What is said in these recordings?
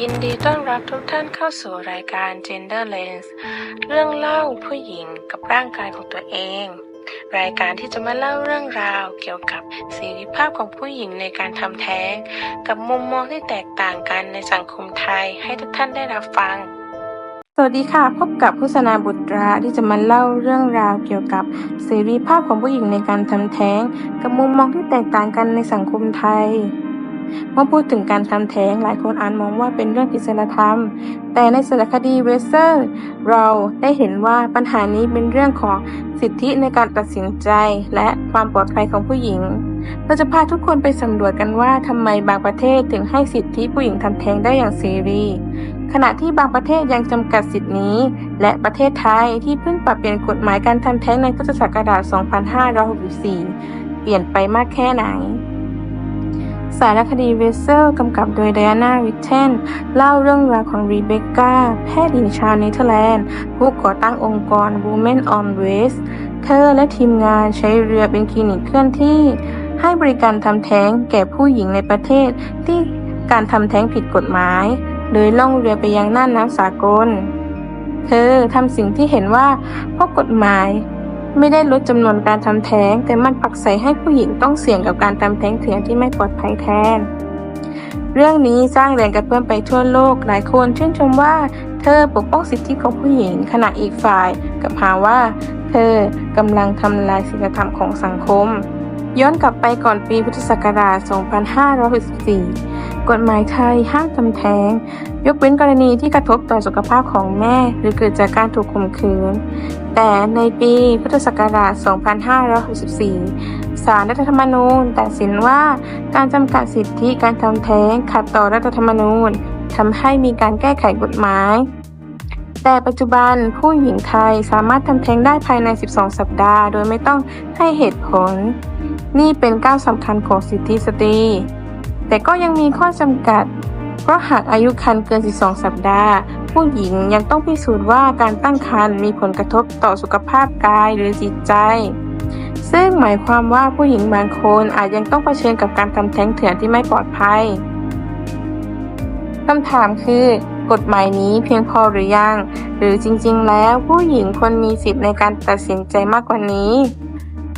ยินดีต้อนรับทุกท่านเข้าสู่รายการ Gender Lens เรื่องเล่าผู้หญิงกับร่างกายของตัวเอง รายการที่จะมาเล่าเรื่องราวเกี่ยวกับเสรีภาพของผู้หญิงในการทำแท้ง กับมุมมองที่แตกต่างกันในสังคมไทยให้ทุกท่านได้รับฟัง สวัสดีค่ะ พบกับพุษนาบุตราที่จะมาเล่าเรื่องราวเกี่ยวกับเสรีภาพของผู้หญิงในการทำแท้ง กับมุมมองที่แตกต่างกันในสังคมไทย เมื่อพูดถึงการทำแท้งหลายคนอาจมองว่าเป็นเรื่องผิดศีลธรรม แต่ในสารคดีเวสเซอร์ เราได้เห็นว่าปัญหานี้เป็นเรื่องของสิทธิในการตัดสินใจและความปลอดภัยของผู้หญิง เราจะพาทุกคนไปสำรวจกันว่าทำไมบางประเทศถึงให้สิทธิผู้หญิงทำแท้งได้อย่างเสรีขณะที่บางประเทศยังจำกัดสิทธินี้ และประเทศไทยที่เพิ่งปรับเปลี่ยนกฎหมายการทำแท้งในพุทธศักราช 2564 เปลี่ยนไปมากแค่ไหน สารคดีเวสเซลกำกับโดยไดอาน่าวิทเทน เล่าเรื่องราวของรีเบคก้า แพทย์หญิงชาวเนเธอร์แลนด์ ผู้ก่อตั้งองค์กร Women on Waste เธอและทีมงานใช้เรือเป็นคลินิกเคลื่อนที่ ให้บริการทำแท้งแก่ผู้หญิงในประเทศที่การทำแท้งผิดกฎหมาย โดยล่องเรือไปยังน่านน้ำสากล เธอทำสิ่งที่เห็นว่าพราะกฎหมาย ไม่ได้ลดจำนวนการทำแท้ง แต่มันปักใสให้ผู้หญิงต้องเสี่ยงกับการทำแท้งเถื่อนที่ไม่ปลอดภัยแทน เรื่องนี้สร้างแรงกระเพื่อมไปทั่วโลก หลายคนชื่นชมว่า เธอปกป้องสิทธิของผู้หญิง ขณะอีกฝ่ายกลับหาว่า เธอกำลังทำลายศีลธรรมของสังคม ย้อนกลับไปก่อนปีพุทธศักราช 2564 กฎหมายไทยห้ามทำแท้ง ยกเว้นกรณีที่กระทบต่อสุขภาพของแม่ หรือเกิดจากการถูกข่มขืน แต่ในปีพุทธศักราช 2564 ศาลรัฐธรรมนูญตัดสินว่าการจำกัดสิทธิการทำแท้งขัดต่อรัฐธรรมนูญทำให้มีการแก้ไขกฎหมายแต่ปัจจุบันผู้หญิงไทยสามารถทำแท้งได้ภายใน 12 สัปดาห์ โดยไม่ต้องให้เหตุผล นี่เป็นก้าวสำคัญของสิทธิสตรี แต่ก็ยังมีข้อจำกัด เพราะหากอายุครรภ์เกิน 12 สัปดาห์ ผู้หญิงยังต้องพิสูจน์ว่าการตั้งครรภ์มีผลกระทบต่อสุขภาพกายหรือจิตใจ ซึ่งหมายความว่าผู้หญิงบางคนอาจยังต้องเผชิญกับการทำแท้งเถื่อนที่ไม่ปลอดภัยคำถามคือกฎหมายนี้เพียงพอหรือยัง หรือจริงๆ แล้วผู้หญิงควรมีสิทธิ์ในการตัดสินใจมากกว่านี้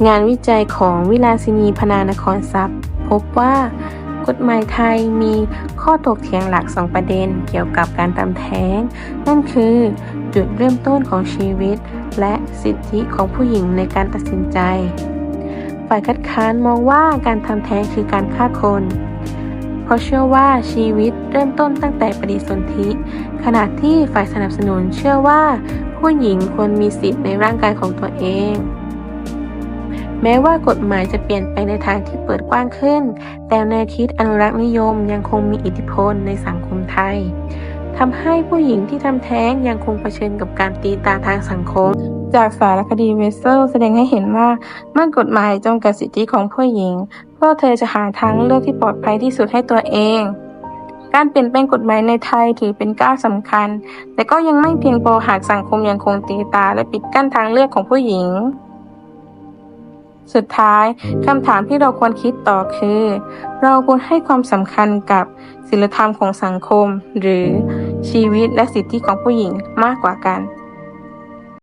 งานวิจัยของวิลาสินีพนานครทรัพย์ พบว่ากฎหมายไทยมีข้อถกเถียงหลักสองประเด็นเกี่ยวกับการทำแท้ง นั่นคือจุดเริ่มต้นของชีวิต และสิทธิของผู้หญิงในการตัดสินใจ ฝ่ายคัดค้านมองว่าการทำแท้งคือการฆ่าคน เพราะเชื่อว่าชีวิตเริ่มต้นตั้งแต่ปฏิสนธิ ขณะที่ฝ่ายสนับสนุนเชื่อว่า ผู้หญิงควรมีสิทธิ์ในร่างกายของตัวเอง แม้ว่ากฎหมายจะเปลี่ยนไปในทางที่เปิดกว้างขึ้น แต่แนวคิดอนุรักษ์นิยมยังคงมีอิทธิพลในสังคมไทยทำให้ผู้หญิงที่ทำแท้งยังคงเผชิญกับการตีตาทางสังคม จากสารคดีเวสเซลแสดงให้เห็นว่าเมื่อกฎหมายจำกัดสิทธิของผู้หญิงพวกเธอจะหาทางเลือกที่ปลอดภัยที่สุดให้ตัวเองการเปลี่ยนแปลงกฎหมายในไทยถือเป็นก้าวสำคัญ แต่ก็ยังไม่เพียงพอหากสังคมยังคงตีตาและปิดกั้นทางเลือกของผู้หญิง สุดท้ายคำถามที่เราควรคิดต่อคือ เราควรให้ความสำคัญกับศีลธรรมของสังคม หรือชีวิตและสิทธิของผู้หญิงมากกว่ากัน